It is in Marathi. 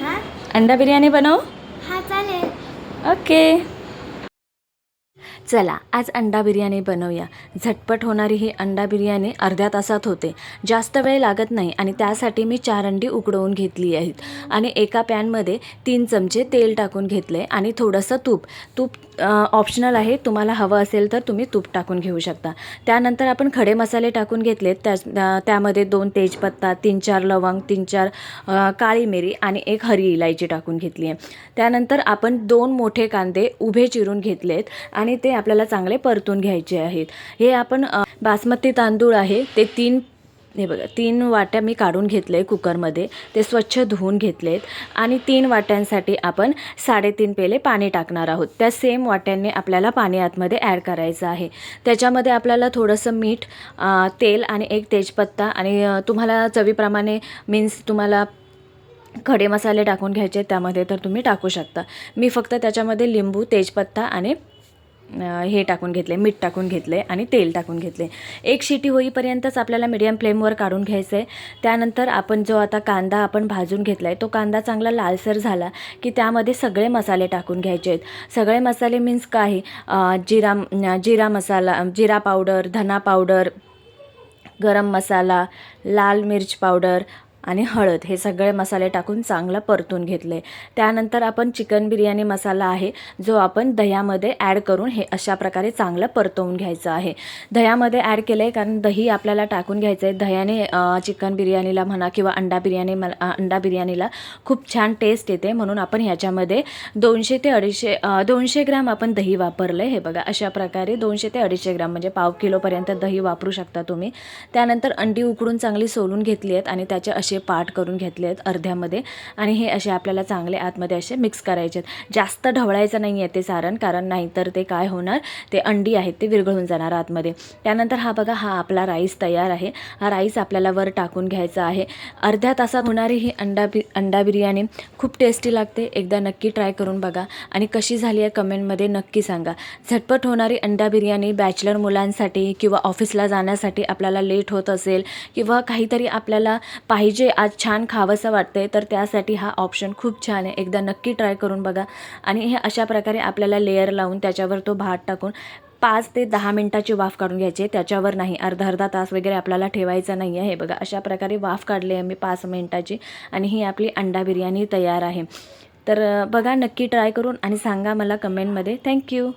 हा अंडा बिर्याणी बनव हा चालेल ओके। चला आज अंडा बिर्याणी बनवूया. झटपट होणारी ही अंडा बिर्याणी अर्ध्या तासात होते. जास्त वेळ लागत नाही आणि त्यासाठी मी चार अंडी उकडवून घेतली आहेत. आणि एका पॅनमध्ये तीन चमचे तेल टाकून घेतले आणि थोडंसं तूप. तूप ऑप्शनल आहे. तुम्हाला हवं असेल तर तुम्ही तूप टाकून घेऊ शकता. त्यानंतर आपण खडे मसाले टाकून घेतले त्या त्या- त्यामध्ये दोन तेजपत्ता तीन चार लवंग तीन चार काळी मिरी आणि एक हरी इलायची टाकून घेतली आहे. त्यानंतर आपण दोन मोठे कांदे उभे चिरून घेतलेत आणि ते आपल्याला चांगले परतून घ्यायचे आहेत. हे आपण बासमती तांदूळ आहे ते तीन हे बघा तीन वाट्या मी काढून घेतले कुकरमध्ये. ते स्वच्छ धुवून घेतलेत. आणि तीन वाट्यांसाठी आपण साडेतीन पेले पाणी टाकणार आहोत. त्या सेम वाट्यांनी आपल्याला पाणी आतमध्ये ॲड करायचं आहे. त्याच्यामध्ये आपल्याला थोडंसं मीठ तेल आणि एक तेजपत्ता आणि तुम्हाला चवीप्रमाणे मीन्स तुम्हाला खडे मसाले टाकून घ्यायचे त्यामध्ये तर तुम्ही टाकू शकता. मी फक्त त्याच्यामध्ये लिंबू तेजपत्ता आणि हे टाकून घेतले मीठ टाकून घेतले आणि तेल टाकून घेतले. एक शिटी होईपर्यंतच आपल्याला मीडियम फ्लेमवर काढून घ्यायचं आहे त्यानंतर आपण जो आता कांदा आपण भाजून घेतला आहे तो कांदा चांगला लालसर झाला की त्यामध्ये सगळे मसाले टाकून घ्यायचे आहेत. सगळे मसाले मीन्स काय जिरा जिरा मसाला जिरा पावडर धना पावडर गरम मसाला लाल मिर्च पावडर आणि हळद हे सगळे मसाले टाकून चांगलं परतून घेतले. त्यानंतर आपण चिकन बिर्याणी मसाला आहे जो आपण दह्यामध्ये ॲड करून हे अशा प्रकारे चांगलं परतवून घ्यायचं आहे. दह्यामध्ये ॲड केलं आहे कारण दही आपल्याला टाकून घ्यायचं आहे दह्याने चिकन बिर्याणीला म्हणा किंवा अंडा बिर्याणी अंडा बिर्याणीला खूप छान टेस्ट येते. म्हणून आपण ह्याच्यामध्ये दोनशे ते अडीचशे दोनशे ग्रॅम आपण दही वापरलं आहे हे बघा अशा प्रकारे दोनशे ते अडीचशे ग्रॅम म्हणजे पाव किलोपर्यंत दही वापरू शकता तुम्ही. त्यानंतर अंडी उकडून चांगली सोलून घेतली आहेत आणि त्याचे असे पाठ करून घेतले आहेत अर्ध्यामध्ये आणि हे असे आपल्याला चांगले आतमध्ये असे मिक्स करायचे आहेत. जास्त ढवळायचं नाही आहे ते सारण कारण नाहीतर ते काय होणार? ते अंडी आहेत ते विरघळून जाणार आतमध्ये. त्यानंतर हा बघा हा आपला राईस तयार आहे. हा राईस आपल्याला वर टाकून घ्यायचा आहे. अर्ध्या तासात होणारी ही अंडा बि अंडा बिर्याणी खूप टेस्टी लागते. एकदा नक्की ट्राय करून बघा आणि कशी झाली आहे कमेंटमध्ये नक्की सांगा. झटपट होणारी अंडा बिर्याणी बॅचलर मुलांसाठी किंवा ऑफिसला जाण्यासाठी आपल्याला लेट होत असेल किंवा काहीतरी आपल्याला पाहिजे जे आज छान खावंसं वाटतंय तर त्यासाठी हा ऑप्शन खूप छान आहे. एकदा नक्की ट्राय करून बघा. आणि हे अशा प्रकारे आपल्याला लेअर लावून त्याच्यावर तो भात टाकून पाच ते दहा मिनटाची वाफ काढून घ्यायची त्याच्यावर नाही अर्धा अर्धा तास वगैरे आपल्याला ठेवायचं नाही आहे हे बघा अशा प्रकारे वाफ काढली आहे मी पाच मिनटाची. आणि ही आपली अंडा बिर्याणी तयार आहे. तर बघा नक्की ट्राय करून आणि सांगा मला कमेंटमध्ये थँक्यू